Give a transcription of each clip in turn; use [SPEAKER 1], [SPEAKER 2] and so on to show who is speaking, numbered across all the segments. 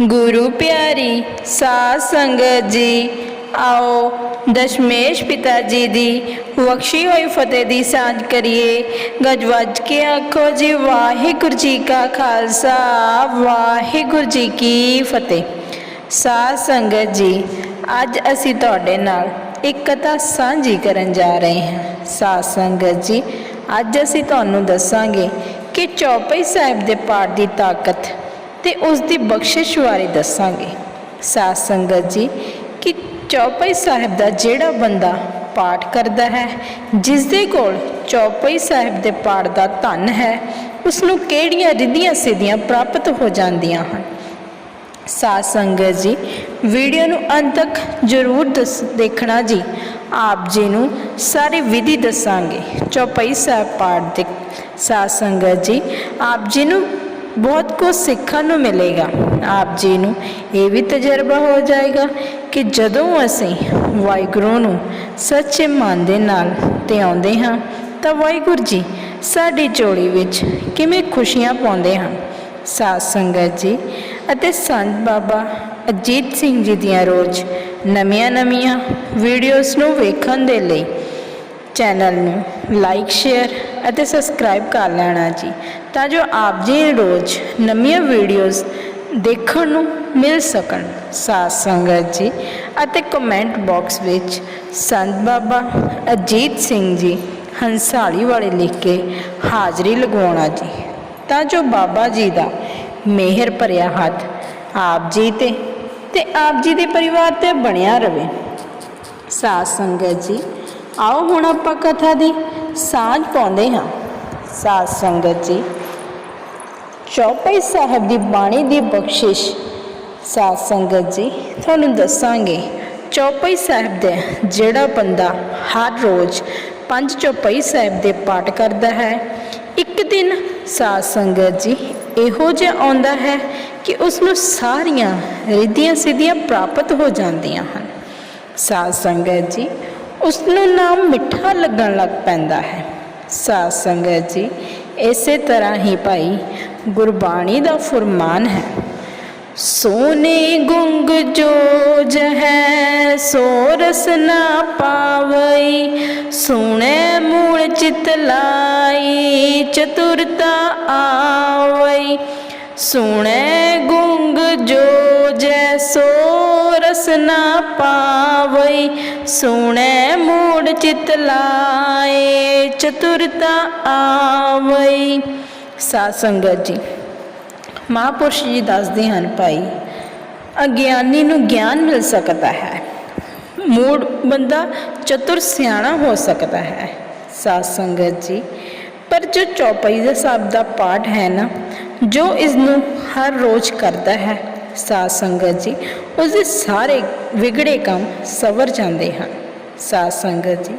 [SPEAKER 1] ਗੁਰੂ ਪਿਆਰੀ ਸਾਧ ਸੰਗਤ ਜੀ, ਆਓ ਦਸ਼ਮੇਸ਼ ਪਿਤਾ ਜੀ ਦੀ ਬਖਸ਼ੀ ਹੋਈ ਫਤਿਹ ਦੀ ਸਾਂਝ ਕਰੀਏ। ਗੱਜ ਕੇ ਆਖੋ ਜੀ, ਵਾਹਿਗੁਰੂ ਜੀ ਕਾ ਖਾਲਸਾ, ਵਾਹਿਗੁਰੂ ਜੀ ਕੀ ਫਤਿਹ। ਸਾਧ ਸੰਗਤ ਜੀ, ਅੱਜ ਅਸੀਂ ਤੁਹਾਡੇ ਨਾਲ ਇੱਕ ਕਥਾ ਸਾਂਝੀ ਕਰਨ ਜਾ ਰਹੇ ਹਾਂ। ਸਾਧ ਸੰਗਤ ਜੀ, ਅੱਜ ਅਸੀਂ ਤੁਹਾਨੂੰ ਦੱਸਾਂਗੇ ਕਿ ਚੌਪਈ ਸਾਹਿਬ ਦੇ ਪਾਠ ਦੀ ਤਾਕਤ ਤੇ ਉਸ ਦੀ ਬਖਸ਼ਿਸ਼ ਬਾਰੇ ਦੱਸਾਂਗੇ। ਸਾਧ ਸੰਗਤ ਜੀ, ਕਿ ਚੌਪਈ ਸਾਹਿਬ ਦਾ ਜਿਹੜਾ ਬੰਦਾ ਪਾਠ ਕਰਦਾ ਹੈ ਜਿਸ ਦੇ ਕੋਲ ਚੌਪਈ ਸਾਹਿਬ ਦੇ ਪਾਠ ਦਾ ਧਨ ਹੈ ਉਸ ਨੂੰ ਕਿਹੜੀਆਂ ਰਿੱਧੀਆਂ ਸਿੱਧੀਆਂ ਪ੍ਰਾਪਤ ਹੋ ਜਾਂਦੀਆਂ ਹਨ? ਸਾਧ ਸੰਗਤ ਜੀ, ਵੀਡੀਓ ਨੂੰ ਅੰਤ ਤੱਕ ਜ਼ਰੂਰ ਦਸ- ਦੇਖਣਾ ਜੀ। ਆਪ ਜੀ ਨੂੰ ਸਾਰੀ ਵਿਧੀ ਦੱਸਾਂਗੇ, ਚੌਪਈ ਸਾਹਿਬ ਪਾਠ ਦੇ। ਸਾਧ ਸੰਗਤ ਜੀ, ਆਪ ਜੀ ਨੂੰ ਬਹੁਤ ਕੁਝ ਸਿੱਖਣ ਨੂੰ ਮਿਲੇਗਾ। ਆਪ ਜੀ ਨੂੰ ਇਹ ਵੀ ਤਜਰਬਾ ਹੋ ਜਾਏਗਾ ਕਿ ਜਦੋਂ ਅਸੀਂ ਵਾਹਿਗੁਰੂ ਨੂੰ ਸੱਚੇ ਮਨ ਦੇ ਨਾਲ ਤੇ ਆਉਂਦੇ ਹਾਂ, ਤਾਂ ਵਾਹਿਗੁਰੂ ਜੀ ਸਾਡੀ ਜੋੜੀ ਵਿੱਚ ਕਿਵੇਂ ਖੁਸ਼ੀਆਂ ਪਾਉਂਦੇ ਹਨ। ਸਾਧ ਸੰਗਤ ਜੀ ਅਤੇ ਸੰਤ ਬਾਬਾ ਅਜੀਤ ਸਿੰਘ ਜੀ ਦੀਆਂ ਰੋਜ਼ ਨਵੀਆਂ-ਨਵੀਆਂ ਵੀਡੀਓਜ਼ ਨੂੰ ਵੇਖਣ ਦੇ ਲਈ ਚੈਨਲ ਨੂੰ ਲਾਈਕ ਸ਼ੇਅਰ ਅਤੇ ਸਬਸਕ੍ਰਾਈਬ ਕਰ ਲੈਣਾ ਜੀ। ਤਾਂ ਜੋ ਆਪ ਜੀ ਰੋਜ਼ ਨਵੀਆਂ ਵੀਡੀਓਜ਼ ਦੇਖਣ ਨੂੰ ਮਿਲ ਸਕਣ। ਸਾਧ ਸੰਗਤ ਜੀ ਅਤੇ ਕਮੈਂਟ ਬਾਕਸ ਵਿੱਚ ਸੰਤ ਬਾਬਾ ਅਜੀਤ ਸਿੰਘ ਜੀ ਹੰਸਾਲੀ ਵਾਲੇ ਲਿਖ ਕੇ ਹਾਜ਼ਰੀ ਲਗਵਾਉਣਾ ਜੀ। ਤਾਂ ਜੋ ਬਾਬਾ ਜੀ ਦਾ ਮਿਹਰ ਭਰਿਆ ਹੱਥ ਆਪ ਜੀ ਤੇ ਤੇ ਆਪ ਜੀ ਦੇ ਪਰਿਵਾਰ ਤੇ ਬਣਿਆ ਰਵੇ। ਸਾਧ ਸੰਗਤ ਜੀ, ਆਓ ਹੁਣ ਆਪਾਂ ਕਥਾ ਦੀ ਸਾਂਝ ਪਾਉਂਦੇ ਹਾਂ। ਸਾਧ ਸੰਗਤ ਜੀ, ਚੌਪਈ ਸਾਹਿਬ ਦੀ ਬਾਣੀ ਦੀ ਬਖਸ਼ਿਸ਼। ਸਾਧ ਸੰਗਤ ਜੀ, ਤੁਹਾਨੂੰ ਦੱਸਾਂਗੇ, ਚੌਪਈ ਸਾਹਿਬ ਦੇ ਜਿਹੜਾ ਬੰਦਾ ਹਰ ਰੋਜ਼ ਪੰਜ ਚੌਪਈ ਸਾਹਿਬ ਦੇ ਪਾਠ ਕਰਦਾ ਹੈ, ਇੱਕ ਦਿਨ ਸਾਧ ਸੰਗਤ ਜੀ ਇਹੋ ਜਿਹਾ ਆਉਂਦਾ ਹੈ ਕਿ ਉਸ ਨੂੰ ਸਾਰੀਆਂ ਰਿੱਧੀਆਂ ਸਿੱਧੀਆਂ ਪ੍ਰਾਪਤ ਹੋ ਜਾਂਦੀਆਂ ਹਨ। ਸਾਧ ਸੰਗਤ ਜੀ ਉਸ ਨੂੰ ਨਾਮ ਮਿੱਠਾ ਲੱਗਣ ਲੱਗ ਪੈਂਦਾ ਹੈ। ਸਾਧ ਸੰਗਤ ਜੀ, ਇਸੇ ਤਰ੍ਹਾਂ ਹੀ ਭਾਈ ਗੁਰਬਾਣੀ ਦਾ ਫਰਮਾਨ ਹੈ। ਸੋਨੇ ਗੁੰਗ ਜੋ ਜਹੈ, ਸੋ ਰਸ ਨਾ ਪਾਵਈ, ਸੁਣੇ ਮੂਲ ਚਿਤ ਲਾਈ, ਚਤੁਰਤਾ ਆਵਈ। ਸੁਣੈ ਗੁੰਗ ਜੋ ਜੈ, ਸੋ ਰਸ ਨਾ ਪਾਵਈ, ਸੁਣੇ ਮੂੜ ਚਿਤ ਲਾਏ, ਚਤੁਰਤਾ ਆਵਈ। ਸਾਧ ਸੰਗਤ ਜੀ, ਮਹਾਂਪੁਰਸ਼ ਜੀ ਦੱਸਦੇ ਹਨ ਭਾਈ, ਅਗਿਆਨੀ ਨੂੰ ਗਿਆਨ ਮਿਲ ਸਕਦਾ ਹੈ। ਮੂੜ ਬੰਦਾ ਚਤੁਰ ਸਿਆਣਾ ਹੋ ਸਕਦਾ ਹੈ। ਸਾਧ ਸੰਗਤ ਜੀ, ਪਰ ਜੋ ਚੌਪਈ ਦੇ ਸਾਹਿਬ ਦਾ ਪਾਠ ਹੈ ਨਾ, ਜੋ ਇਸ ਨੂੰ ਹਰ ਰੋਜ਼ ਕਰਦਾ ਹੈ ਸਾਧ ਸੰਗਤ ਜੀ ਉਸ ਦੇ ਸਾਰੇ ਵਿਗੜੇ ਕੰਮ ਸਵਰ ਜਾਂਦੇ ਹਨ। ਸਾਧ ਸੰਗਤ ਜੀ,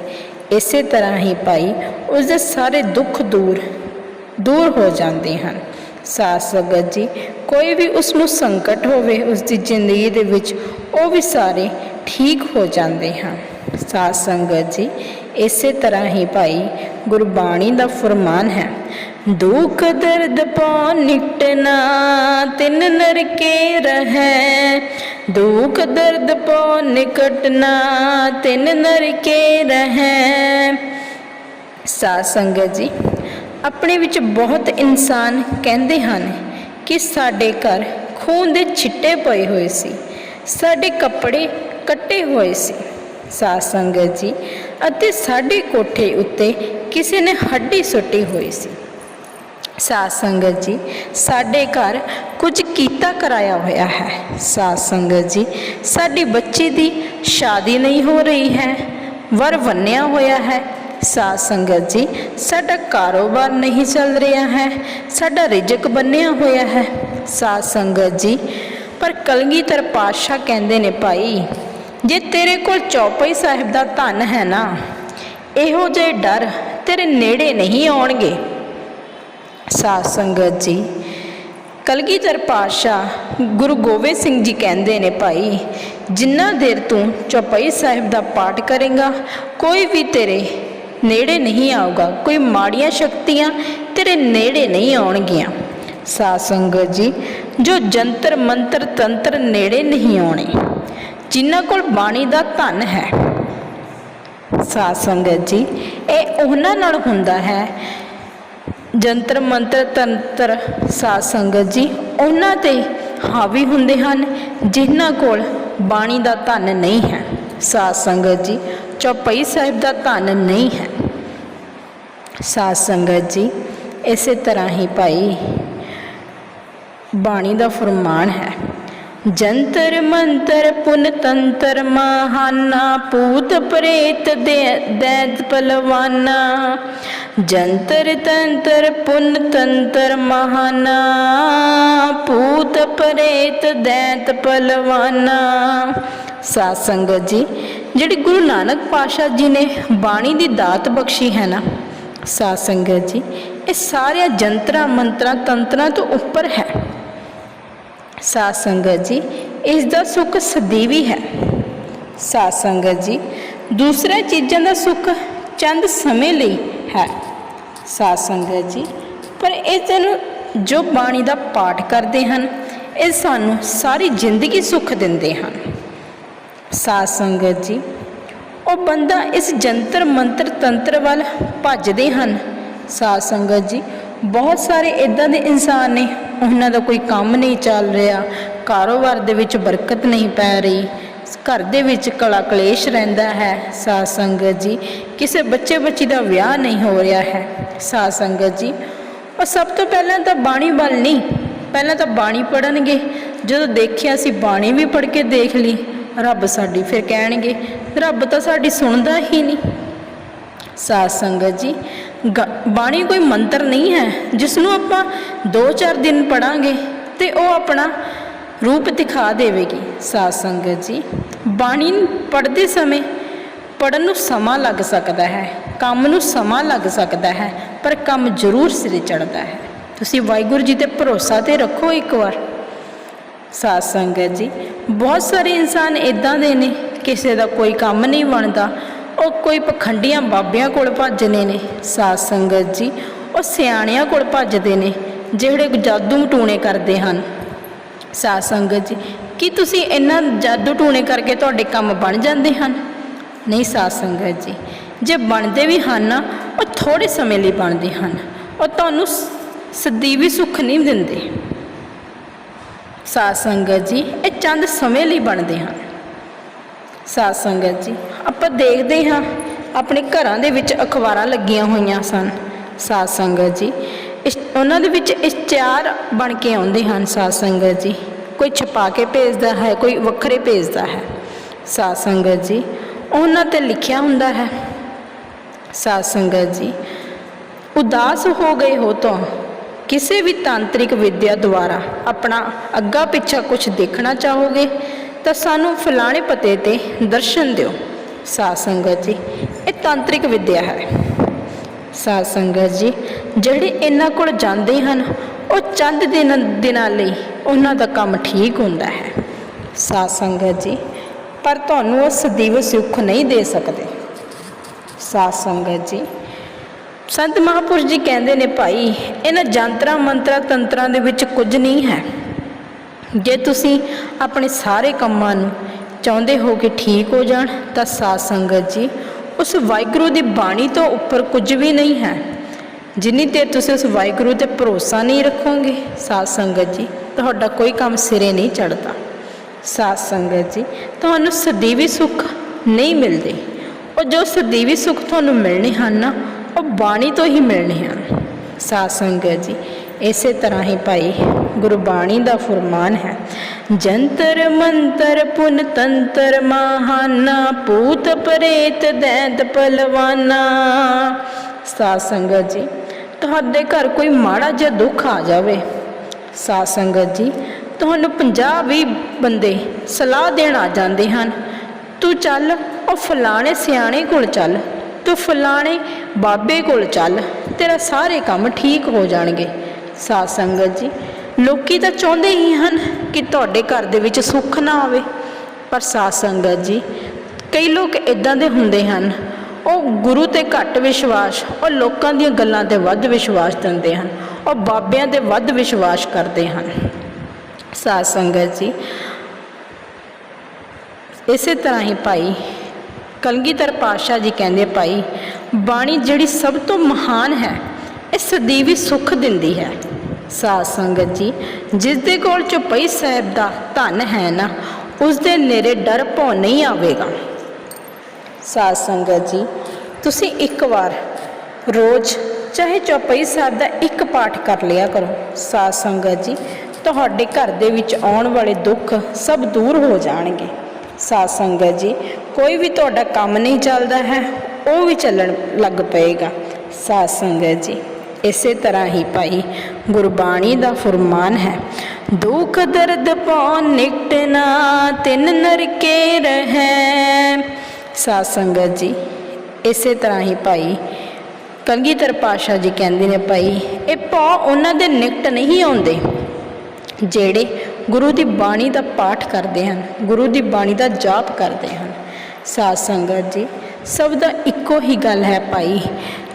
[SPEAKER 1] ਇਸੇ ਤਰ੍ਹਾਂ ਹੀ ਭਾਈ ਉਸ ਦੇ ਸਾਰੇ ਦੁੱਖ ਦੂਰ ਦੂਰ ਹੋ ਜਾਂਦੇ ਹਨ। ਸਾਧ ਸੰਗਤ ਜੀ, ਕੋਈ ਵੀ ਉਸ ਨੂੰ ਸੰਕਟ ਹੋਵੇ ਉਸ ਦੀ ਜ਼ਿੰਦਗੀ ਦੇ ਵਿੱਚ, ਉਹ ਵੀ ਸਾਰੇ ਠੀਕ ਹੋ ਜਾਂਦੇ ਹਨ। ਸਾਧ ਸੰਗਤ ਜੀ, ਇਸੇ ਤਰ੍ਹਾਂ ਹੀ ਭਾਈ, ਗੁਰਬਾਣੀ ਦਾ ਫਰਮਾਨ ਹੈ ਦੁੱਖ ਦਰਦ ਪਾ ਨਿਟਣਾ, ਤਿੰਨ ਨਰਕੇ ਰਹੈ। ਦੁੱਖ ਦਰਦ ਪਾ ਨਿਕਟਣਾ, ਤਿੰਨ ਨਰਕੇ ਰਹੈ। ਸਾਧ ਸੰਗਤ ਜੀ, ਆਪਣੇ ਵਿੱਚ ਬਹੁਤ ਇਨਸਾਨ ਕਹਿੰਦੇ ਹਨ ਕਿ ਸਾਡੇ ਘਰ ਖੂਨ ਦੇ ਛਿੱਟੇ ਪਏ ਹੋਏ ਸੀ, ਸਾਡੇ ਕੱਪੜੇ ਕੱਟੇ ਹੋਏ ਸੀ। ਸਾਧ ਸੰਗਤ ਜੀ, ਅਤੇ ਸਾਡੇ ਕੋਠੇ ਉੱਤੇ ਕਿਸੇ ਨੇ ਹੱਡੀ ਸੁੱਟੀ ਹੋਈ ਸੀ। ਸਾਧ ਸੰਗਤ ਜੀ, ਸਾਡੇ ਘਰ ਕੁਝ ਕੀਤਾ ਕਰਾਇਆ ਹੋਇਆ ਹੈ। ਸਾਧ ਸੰਗਤ ਜੀ, ਸਾਡੀ ਬੱਚੀ ਦੀ ਸ਼ਾਦੀ ਨਹੀਂ ਹੋ ਰਹੀ ਹੈ, ਵਰ ਵੰਨਿਆ ਹੋਇਆ ਹੈ। ਸਾਧ ਸੰਗਤ ਜੀ, ਸਾਡਾ ਕਾਰੋਬਾਰ ਨਹੀਂ ਚੱਲ ਰਿਹਾ ਹੈ, ਸਾਡਾ ਰਿਜਕ ਬੰਨਿਆ ਹੋਇਆ ਹੈ। ਸਾਧ ਸੰਗਤ ਜੀ, ਪਰ ਕਲਗੀਧਰ ਪਾਤਸ਼ਾਹ ਕਹਿੰਦੇ ਨੇ ਭਾਈ, ਜੇ ਤੇਰੇ ਕੋਲ ਚੌਪਈ ਸਾਹਿਬ ਦਾ ਧਨ ਹੈ ਨਾ, ਇਹੋ ਜਿਹੇ ਡਰ ਤੇਰੇ ਨੇੜੇ ਨਹੀਂ ਆਉਣਗੇ। ਸਾਧ ਸੰਗਤ ਜੀ, ਕਲਗੀਧਰ ਪਾਤਸ਼ਾਹ ਗੁਰੂ ਗੋਬਿੰਦ ਸਿੰਘ ਜੀ ਕਹਿੰਦੇ ਨੇ ਭਾਈ, ਜਿੰਨਾ ਦੇਰ ਤੂੰ ਚੌਪਈ ਸਾਹਿਬ ਦਾ ਪਾਠ ਕਰੇਗਾ, ਕੋਈ ਵੀ ਤੇਰੇ ਨੇੜੇ ਨਹੀਂ ਆਊਗਾ, ਕੋਈ ਮਾੜੀਆਂ ਸ਼ਕਤੀਆਂ ਤੇਰੇ ਨੇੜੇ ਨਹੀਂ ਆਉਣਗੀਆਂ। ਸਾਧ ਸੰਗਤ ਜੀ, ਜੋ ਜੰਤਰ, ਮੰਤਰ, ਤੰਤਰ ਨੇੜੇ ਨਹੀਂ ਆਉਣੇ, ਜਿਨ੍ਹਾਂ ਕੋਲ ਬਾਣੀ ਦਾ ਧਨ ਹੈ। ਸਾਧ ਸੰਗਤ ਜੀ, ਇਹ ਉਹਨਾਂ ਨਾਲ ਹੁੰਦਾ ਹੈ ਜੰਤਰ, ਮੰਤਰ, ਤੰਤਰ, ਸਾਧ ਸੰਗਤ ਜੀ, ਉਹਨਾਂ ਤੇ ਹਾਵੀ ਹੁੰਦੇ ਹਨ, ਜਿਨ੍ਹਾਂ ਕੋਲ ਬਾਣੀ ਦਾ ਧਨ ਨਹੀਂ ਹੈ। ਸਾਧ ਸੰਗਤ ਜੀ, ਚੌਪਈ ਸਾਹਿਬ ਦਾ ਧਨ ਨਹੀਂ ਹੈ। ਸਾਧ ਸੰਗਤ ਜੀ, ਇਸੇ ਤਰ੍ਹਾਂ ਹੀ ਭਾਈ, ਬਾਣੀ ਦਾ ਫਰਮਾਨ ਹੈ। ਜੰਤਰ ਮੰਤਰ ਪੁਨ ਤੰਤਰ ਮਹਾਨਾ ਪੂਤ ਪ੍ਰੇਤ ਦੇ ਦੈਤ ਪਲਵਾਨਾ ਜੰਤਰ ਤੰਤਰ ਪੁਨ ਤੰਤਰ ਮਹਾਨਾ ਪੂਤ ਪ੍ਰੇਤ ਦੈਤ ਪਲਵਾਨਾ ਸਾਧ ਸੰਗਤ ਜੀ, ਜਿਹੜੀ ਗੁਰੂ ਨਾਨਕ ਪਾਸ਼ਾ ਜੀ ਨੇ ਬਾਣੀ ਦੀ ਦਾਤ ਬਖਸ਼ੀ ਹੈ ਨਾ, ਸਾਧ ਸੰਗਤ ਜੀ, ਇਹ ਸਾਰਿਆਂ ਜੰਤਰਾਂ ਮੰਤਰਾਂ ਤੰਤਰਾਂ ਤੋਂ ਉੱਪਰ ਹੈ। ਸਾਧ ਸੰਗਤ ਜੀ, ਇਸ ਦਾ ਸੁੱਖ ਸਦੀਵੀ ਹੈ। ਸਾਧ ਸੰਗਤ ਜੀ, ਦੂਸਰੇ ਚੀਜ਼ਾਂ ਦਾ ਸੁੱਖ ਚੰਦ ਸਮੇਂ ਲਈ ਹੈ। ਸਾਧ ਸੰਗਤ ਜੀ, ਪਰ ਇਸ ਨੂੰ ਜੋ ਬਾਣੀ ਦਾ ਪਾਠ ਕਰਦੇ ਹਨ, ਇਹ ਸਾਨੂੰ ਸਾਰੀ ਜ਼ਿੰਦਗੀ ਸੁੱਖ ਦਿੰਦੇ ਹਨ। ਸਾਧ ਸੰਗਤ ਜੀ, ਉਹ ਬੰਦਾ ਇਸ ਜੰਤਰ ਮੰਤਰ ਤੰਤਰ ਵੱਲ ਭੱਜਦੇ ਹਨ। ਸਾਧ ਸੰਗਤ ਜੀ, ਬਹੁਤ ਸਾਰੇ ਇਦਾਂ ਦੇ ਇਨਸਾਨ ਨੇ ਉਹਨਾਂ ਦਾ ਕੋਈ ਕੰਮ ਨਹੀਂ ਚੱਲ ਰਿਹਾ, ਕਾਰੋਬਾਰ ਦੇ ਵਿੱਚ ਬਰਕਤ ਨਹੀਂ ਪੈ ਰਹੀ। ਘਰ ਦੇ ਵਿੱਚ ਕਲਾ ਕਲੇਸ਼ ਰਹਿੰਦਾ ਹੈ। ਸਾਧ ਸੰਗਤ ਜੀ, ਕਿਸੇ ਬੱਚੇ ਬੱਚੀ ਦਾ ਵਿਆਹ ਨਹੀਂ ਹੋ ਰਿਹਾ ਹੈ। ਸਾਧ ਸੰਗਤ ਜੀ, ਉਹ ਸਭ ਤੋਂ ਪਹਿਲਾਂ ਤਾਂ ਬਾਣੀ ਵੱਲ ਨਹੀਂ, ਪਹਿਲਾਂ ਤਾਂ ਬਾਣੀ ਪੜਨਗੇ ਜਦੋਂ ਦੇਖਿਆ ਸੀ ਬਾਣੀ ਵੀ ਪੜ ਕੇ ਦੇਖ ਲਈ, ਰੱਬ ਸਾਡੀ ਫਿਰ ਕਹਿਣਗੇ, ਰੱਬ ਤਾਂ ਸਾਡੀ ਸੁਣਦਾ ਹੀ ਨਹੀਂ। ਸਾਧ ਸੰਗਤ ਜੀ ਬਾਣੀ ਕੋਈ ਮੰਤਰ ਨਹੀਂ ਹੈ ਜਿਸ ਨੂੰ ਆਪਾਂ 2-4 ਦਿਨ ਪੜਾਂਗੇ ਤੇ ਉਹ ਆਪਣਾ ਰੂਪ ਦਿਖਾ ਦੇਵੇਗੀ। ਸਾਧ ਸੰਗਤ ਜੀ, ਬਾਣੀ ਪੜ੍ਹਦੇ ਸਮੇਂ ਪੜਨ ਨੂੰ ਸਮਾਂ ਲੱਗ ਸਕਦਾ ਹੈ, ਕੰਮ ਨੂੰ ਸਮਾਂ ਲੱਗ ਸਕਦਾ ਹੈ, ਪਰ ਕੰਮ ਜ਼ਰੂਰ ਸਿਰੇ ਚੜਦਾ ਹੈ। ਤੁਸੀਂ ਵਾਹਿਗੁਰੂ ਜੀ ਤੇ ਭਰੋਸਾ ਤੇ ਰੱਖੋ ਇੱਕ ਵਾਰ। ਸਾਧ ਸੰਗਤ ਜੀ, ਬਹੁਤ ਸਾਰੇ ਇਨਸਾਨ ਇਦਾਂ ਦੇ ਨੇ, ਕਿਸੇ ਦਾ ਕੋਈ ਕੰਮ ਨਹੀਂ ਬਣਦਾ ਉਹ ਕੋਈ ਪਖੰਡੀਆਂ ਬਾਬਿਆਂ ਕੋਲ ਭੱਜਦੇ ਨੇ ਸਾਧ ਸੰਗਤ ਜੀ। ਉਹ ਸਿਆਣਿਆਂ ਕੋਲ ਭੱਜਦੇ ਨੇ ਜਿਹੜੇ ਜਾਦੂ ਟੂਣੇ ਕਰਦੇ ਹਨ। ਸਾਧ ਸੰਗਤ ਜੀ ਕੀ ਤੁਸੀਂ ਇਹਨਾਂ ਜਾਦੂ ਟੂਣੇ ਕਰਕੇ ਤੁਹਾਡੇ ਕੰਮ ਬਣ ਜਾਂਦੇ ਹਨ? ਨਹੀਂ ਸਾਧ ਸੰਗਤ ਜੀ ਜੇ ਬਣਦੇ ਵੀ ਹਨ ਨਾ, ਉਹ ਥੋੜੇ ਸਮੇਂ ਲਈ ਬਣਦੇ ਹਨ। ਉਹ ਤੁਹਾਨੂੰ ਸਦੀਵੀ ਸੁੱਖ ਨਹੀਂ ਦਿੰਦੇ। ਸਾਧ ਸੰਗਤ ਜੀ ਇਹ ਚੰਦ ਸਮੇਂ ਲਈ ਬਣਦੇ ਹਨ। ਸਾਧ ਸੰਗਤ ਜੀ। ਆਪਾਂ ਦੇਖਦੇ ਹਾਂ, ਆਪਣੇ ਘਰਾਂ ਦੇ ਵਿੱਚ ਅਖਬਾਰਾਂ ਲੱਗੀਆਂ ਹੋਈਆਂ ਸਨ, ਸਾਧ ਸੰਗਤ ਜੀ। ਇਸ, ਉਹਨਾਂ ਦੇ ਵਿੱਚ ਇਸ਼ਤਿਹਾਰ ਬਣ ਕੇ ਆਉਂਦੇ ਹਨ, ਸਾਧ ਸੰਗਤ ਜੀ। ਕੋਈ ਛਪਾ ਕੇ ਭੇਜਦਾ ਹੈ, ਕੋਈ ਵੱਖਰੇ ਭੇਜਦਾ ਹੈ, ਸਾਧ ਸੰਗਤ ਜੀ। ਉਹਨਾਂ ਤੇ ਲਿਖਿਆ ਹੁੰਦਾ ਹੈ, ਸਾਧ ਸੰਗਤ ਜੀ, ਉਦਾਸ ਹੋ ਗਏ ਹੋ ਤੋਂ, ਕਿਸੇ ਵੀ ਤਾਂਤਰਿਕ ਵਿੱਦਿਆ ਦੁਆਰਾ ਆਪਣਾ ਅੱਗਾ ਪਿੱਛਾ ਕੁਝ ਦੇਖਣਾ ਚਾਹੋਗੇ? ਤਾਂ ਸਾਨੂੰ ਫਲਾਣੇ ਪਤੇ ਤੇ ਦਰਸ਼ਨ ਦਿਓ। ਸਾਧ ਸੰਗਤ ਜੀ, ਇਹ ਤਾਂਤਰਿਕ ਵਿੱਦਿਆ ਹੈ। ਸਾਧ ਸੰਗਤ ਜੀ, ਜਿਹੜੇ ਇਹਨਾਂ ਕੋਲ ਜਾਂਦੇ ਹਨ, ਉਹ ਚੰਦ ਦਿਨ, ਦਿਨਾਂ ਲਈ ਉਹਨਾਂ ਦਾ ਕੰਮ ਠੀਕ ਹੁੰਦਾ ਹੈ। ਸਾਧ ਸੰਗਤ ਜੀ, ਪਰ ਤੁਹਾਨੂੰ ਉਹ ਸਦੀਵ ਸੁੱਖ ਨਹੀਂ ਦੇ ਸਕਦੇ। ਸਾਧ ਸੰਗਤ ਜੀ, ਸੰਤ ਮਹਾਪੁਰਸ਼ ਜੀ ਕਹਿੰਦੇ ਨੇ ਭਾਈ, ਇਹਨਾਂ ਜੰਤਰਾਂ ਮੰਤਰਾਂ ਤੰਤਰਾਂ ਦੇ ਵਿੱਚ ਕੁਝ ਨਹੀਂ ਹੈ। ਜੇ ਤੁਸੀਂ ਆਪਣੇ ਸਾਰੇ ਕੰਮਾਂ ਨੂੰ ਚਾਹੁੰਦੇ ਹੋ ਕਿ ਠੀਕ ਹੋ ਜਾਣ, ਤਾਂ ਸਾਧ ਸੰਗਤ ਜੀ, ਉਸ ਵਾਹਿਗੁਰੂ ਦੀ ਬਾਣੀ ਤੋਂ ਉੱਪਰ ਕੁਝ ਵੀ ਨਹੀਂ ਹੈ। ਜਿੰਨੀ ਦੇਰ ਤੁਸੀਂ ਉਸ ਵਾਹਿਗੁਰੂ ਤੇ ਭਰੋਸਾ ਨਹੀਂ ਰੱਖੋਗੇ, ਸਾਧ ਸੰਗਤ ਜੀ, ਤੁਹਾਡਾ ਕੋਈ ਕੰਮ ਸਿਰੇ ਨਹੀਂ ਚੜਦਾ ਸਾਧ ਸੰਗਤ ਜੀ, ਤੁਹਾਨੂੰ ਸਦੀਵੀ ਸੁੱਖ ਨਹੀਂ ਮਿਲਦੇ। ਉਹ ਜੋ ਸਦੀਵੀ ਸੁੱਖ ਤੁਹਾਨੂੰ ਮਿਲਣੇ ਹਨ ਨਾ, ਉਹ ਬਾਣੀ ਤੋਂ ਹੀ ਮਿਲਣੇ ਹਨ। ਸਾਧ ਸੰਗਤ ਜੀ ਇਸੇ ਤਰ੍ਹਾਂ ਹੀ ਭਾਈ, ਗੁਰਬਾਣੀ ਦਾ ਫਰਮਾਨ ਹੈ, ਜੰਤਰ ਮੰਤਰ ਪੁਨ ਤੰਤਰ ਮਹਾਨਾ, ਪੂਤ ਪ੍ਰੇਤ ਦੈਂਤ ਪਲਵਾਨਾ। ਸਾਧ ਸੰਗਤ ਜੀ, ਤੁਹਾਡੇ ਘਰ ਕੋਈ ਮਾੜਾ ਜਿਹਾ ਦੁੱਖ ਆ ਜਾਵੇ, ਸਾਧ ਸੰਗਤ ਜੀ, ਤੁਹਾਨੂੰ 50 20 ਬੰਦੇ ਸਲਾਹ ਦੇਣ ਆ ਜਾਂਦੇ ਹਨ, ਤੂੰ ਚੱਲ, ਉਹ ਫਲਾਣੇ ਸਿਆਣੇ ਕੋਲ ਚੱਲ, ਤੂੰ ਫਲਾਣੇ ਬਾਬੇ ਕੋਲ ਚੱਲ, ਤੇਰਾ ਸਾਰੇ ਕੰਮ ਠੀਕ ਹੋ ਜਾਣਗੇ। ਸਾਧ ਸੰਗਤ ਜੀ। ਲੋਕੀ ਤਾਂ ਚਾਹੁੰਦੇ ਹੀ ਹਨ ਕਿ ਤੁਹਾਡੇ ਘਰ ਦੇ ਵਿੱਚ ਸੁੱਖ ਨਾ ਆਵੇ, ਪਰ ਸਾਧ ਸੰਗਤ ਜੀ, ਕਈ ਲੋਕ ਇਦਾਂ ਦੇ ਹੁੰਦੇ ਹਨ। ਉਹ ਗੁਰੂ ਤੇ ਘੱਟ ਵਿਸ਼ਵਾਸ, ਉਹ ਲੋਕਾਂ ਦੀਆਂ ਗੱਲਾਂ ਤੇ ਵੱਧ ਵਿਸ਼ਵਾਸ ਦਿੰਦੇ ਹਨ, ਉਹ ਬਾਬਿਆਂ ਤੇ ਵੱਧ ਵਿਸ਼ਵਾਸ ਕਰਦੇ ਹਨ। ਸਾਧ ਸੰਗਤ ਜੀ, ਇਸੇ ਤਰ੍ਹਾਂ ਹੀ ਭਾਈ ਕਲਗੀਧਰ ਪਾਤਸ਼ਾਹ ਜੀ ਕਹਿੰਦੇ ਭਾਈ, ਬਾਣੀ ਜਿਹੜੀ ਸਭ ਤੋਂ ਮਹਾਨ ਹੈ ਇਹ ਸਦੀਵੀ ਸੁੱਖ ਦਿੰਦੀ ਹੈ। ਸਾਧ ਸੰਗਤ ਜੀ ਜਿਸ ਦੇ ਕੋਲ ਚੁਪਈ ਸਾਹਿਬ ਦਾ ਧਨ ਹੈ ਨਾ ਉਸ ਦੇ ਨੇੜੇ ਡਰ ਭੌ ਨਹੀਂ ਆਵੇਗਾ। ਸਾਧ ਸੰਗਤ ਜੀ, ਤੁਸੀਂ ਇੱਕ ਵਾਰ ਰੋਜ਼ ਚਾਹੇ ਚੌਪਈ ਸਾਹਿਬ ਦਾ ਇੱਕ ਪਾਠ ਕਰ ਲਿਆ ਕਰੋ। ਸਾਧ ਸੰਗਤ ਜੀ, ਤੁਹਾਡੇ ਘਰ ਦੇ ਵਿੱਚ ਆਉਣ ਵਾਲੇ ਦੁੱਖ ਸਭ ਦੂਰ ਹੋ ਜਾਣਗੇ। ਸਾਧ ਸੰਗਤ ਜੀ, ਕੋਈ ਵੀ ਤੁਹਾਡਾ ਕੰਮ ਨਹੀਂ ਚੱਲਦਾ ਹੈ, ਉਹ ਵੀ ਚੱਲਣ ਲੱਗ ਪਏਗਾ। ਸਾਧ ਸੰਗਤ ਜੀ ਇਸੇ ਤਰ੍ਹਾਂ ਹੀ ਭਾਈ, ਗੁਰਬਾਣੀ ਦਾ ਫਰਮਾਨ ਹੈ। ਦੁੱਖ ਦਰਦ ਪਉ ਨਿਕਟਣਾ ਤਿੰਨ ਨਰਕੇ ਰਹੈ। ਸਾਧ ਸੰਗਤ ਜੀ, ਇਸੇ ਤਰ੍ਹਾਂ ਹੀ ਭਾਈ ਕਲਗੀਧਰ ਪਾਸ਼ਾ ਜੀ ਕਹਿੰਦੇ ਨੇ ਭਾਈ, ਇਹ ਪੌ ਉਹਨਾਂ ਦੇ ਨਿਕਟ ਨਹੀਂ ਆਉਂਦੇ, ਜਿਹੜੇ ਗੁਰੂ ਦੀ ਬਾਣੀ ਦਾ ਪਾਠ ਕਰਦੇ ਹਨ, ਗੁਰੂ ਦੀ ਬਾਣੀ ਦਾ ਜਾਪ ਕਰਦੇ ਹਨ। ਸਾਧ ਸੰਗਤ ਜੀ, ਸਭ ਦਾ ਇੱਕੋ ਹੀ ਗੱਲ ਹੈ ਭਾਈ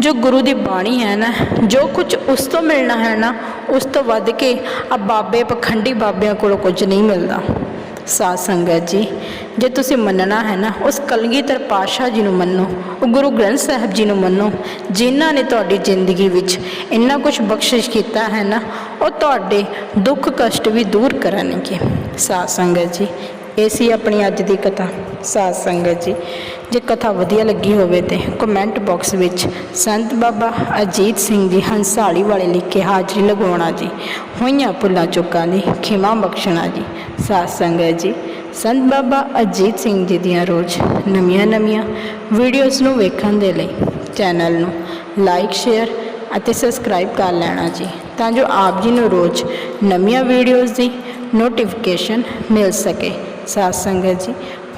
[SPEAKER 1] ਜੋ ਗੁਰੂ ਦੀ ਬਾਣੀ ਹੈ ਨਾ, ਜੋ ਕੁਝ ਉਸ ਤੋਂ ਮਿਲਣਾ ਹੈ ਨਾ, ਉਸ ਤੋਂ ਵੱਧ ਕੇ ਆ ਬਾਬੇ ਪਖੰਡੀ ਬਾਬਿਆਂ ਕੋਲੋਂ ਕੁਝ ਨਹੀਂ ਮਿਲਦਾ। ਸਾਧ ਸੰਗਤ ਜੀ, ਜੇ ਤੁਸੀਂ ਮੰਨਣਾ ਹੈ ਨਾ, ਉਸ ਕਲਗੀਧਰ ਪਾਤਸ਼ਾਹ ਜੀ ਨੂੰ ਮੰਨੋ, ਉਹ ਗੁਰੂ ਗ੍ਰੰਥ ਸਾਹਿਬ ਜੀ ਨੂੰ ਮੰਨੋ, ਜਿਨ੍ਹਾਂ ਨੇ ਤੁਹਾਡੀ ਜ਼ਿੰਦਗੀ ਵਿੱਚ ਇੰਨਾ ਕੁਝ ਬਖਸ਼ਿਸ਼ ਕੀਤਾ ਹੈ ਨਾ, ਉਹ ਤੁਹਾਡੇ ਦੁੱਖ ਕਸ਼ਟ ਵੀ ਦੂਰ ਕਰਨਗੇ। ਸਾਧ ਸੰਗਤ ਜੀ, ਇਹ ਸੀ ਆਪਣੀ ਅੱਜ ਦੀ ਕਥਾ। ਸਾਧ ਸੰਗਤ ਜੀ ਜੇ ਕਥਾ ਵਧੀਆ ਲੱਗੀ ਹੋਵੇ ਤੇ ਕਮੈਂਟ ਬਾਕਸ ਵਿੱਚ ਸੰਤ ਬਾਬਾ ਅਜੀਤ ਸਿੰਘ ਜੀ ਹੰਸਾਲੀ ਵਾਲੇ ਲਿਖ ਕੇ ਹਾਜ਼ਰੀ ਲਗਾਉਣਾ ਜੀ। ਹੋਈਆਂ ਭੁੱਲਾਂ ਚੁੱਕਾਂ ਦੀ ਖਿਮਾ ਬਖਸ਼ਣਾ ਜੀ। ਸਾਧ ਸੰਗਤ ਜੀ, ਸੰਤ ਬਾਬਾ ਅਜੀਤ ਸਿੰਘ ਜੀ ਦੀਆਂ ਰੋਜ਼ ਨਵੀਆਂ ਨਵੀਆਂ ਵੀਡੀਓਜ਼ ਨੂੰ ਵੇਖਣ ਦੇ ਲਈ ਚੈਨਲ ਨੂੰ ਲਾਈਕ ਸ਼ੇਅਰ ਅਤੇ ਸਬਸਕ੍ਰਾਈਬ ਕਰ ਲੈਣਾ ਜੀ। ਤਾਂ ਜੋ ਆਪ ਜੀ ਨੂੰ ਰੋਜ਼ ਨਵੀਆਂ ਵੀਡੀਓਜ਼ ਦੀ ਨੋਟੀਫਿਕੇਸ਼ਨ ਮਿਲ ਸਕੇ। ਸਾਧ ਸੰਗਤ ਜੀ